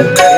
Yeah.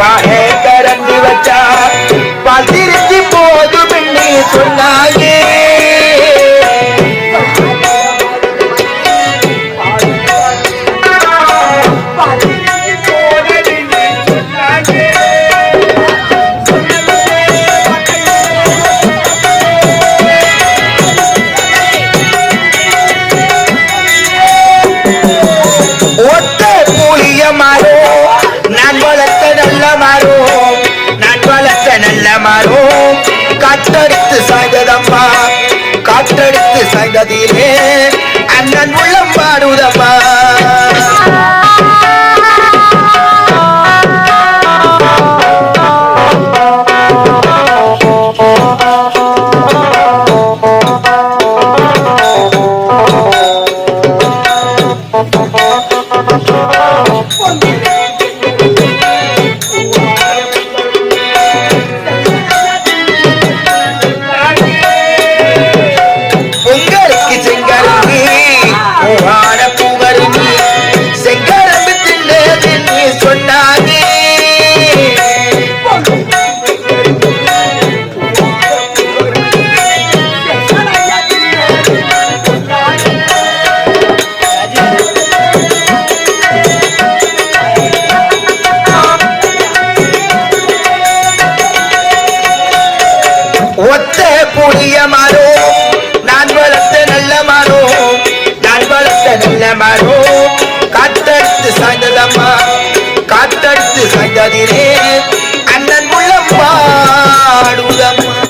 பாகை கரண்டி வச்சா. பால் திருச்சி போதும் காற்றடித்து சாய்ந்ததம்மா. காற்றடித்து சாய்ந்ததிலே ஒத்த புளிய மாறோ நான் வளர்த்த நல்ல மாறோ நான் வளர்த்த நல்ல மாறோ காத்தடுத்து சாய்ந்ததம்மா காத்தடுத்து சாய்ந்ததிலே